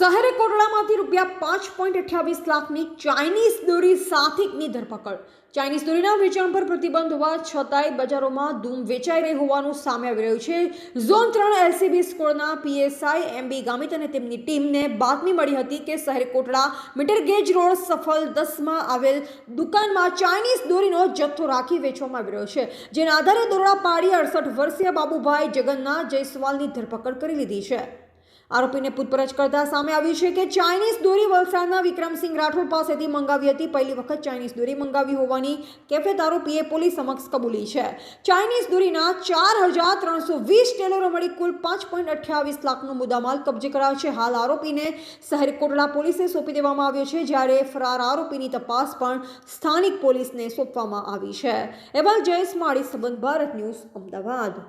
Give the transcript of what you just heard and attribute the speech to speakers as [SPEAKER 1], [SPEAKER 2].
[SPEAKER 1] શહેરે કોટડામાંથી રૂપિયા પાંચ પોઈન્ટ અઠ્યાવીસ લાખની ચાઇનીઝ દોરી સાથિકની ધરપકડ. ચાઇનીઝ દોરીના વેચાણ પર પ્રતિબંધ હોવા છતાંય બજારોમાં ધૂમ વેચાઈ રહી હોવાનું સામે આવી રહ્યું છે. ઝોન ત્રણ એલસીબી સ્કોડના પીએસઆઈ એમબી ગામિત અને તેમની ટીમને બાતમી મળી હતી કે શહેર Kotda metre gauge road Safal દસમાં આવેલ દુકાનમાં ચાઇનીઝ દોરીનો જથ્થો રાખી વેચવામાં આવી રહ્યો છે, જેના આધારે દોરડા પાડી અડસઠ વર્ષીય બાબુભાઈ જગન્નાથ જયસ્વાલની ધરપકડ કરી લીધી છે. આરોપીને પૂછપરછ કરતા સામે આવ્યું છે કે ચાઇનીઝ દોરી વલસાડના વિક્રમસિંહ રાઠોડ પાસેથી મંગાવી હતી. પહેલી વખત ચાઇનીઝ દોરી મંગાવી હોવાની કેફેત આરોપીએ પોલીસ સમક્ષ કબૂલી છે. ચાઇનીઝ દોરીના ચાર હજાર ત્રણસો વીસ ટેલરો મળી કુલ પાંચ પોઈન્ટ અઠ્યાવીસ લાખનો મુદ્દામાલ કબજે કરાયો છે. હાલ આરોપીને શહેર કોટડા પોલીસે સોંપી દેવામાં આવ્યો છે. જ્યારે ફરાર આરોપીની તપાસ પણ સ્થાનિક પોલીસને સોંપવામાં આવી છે. એવા જયેશ માળી, સંબંધ ભારત ન્યૂઝ, અમદાવાદ.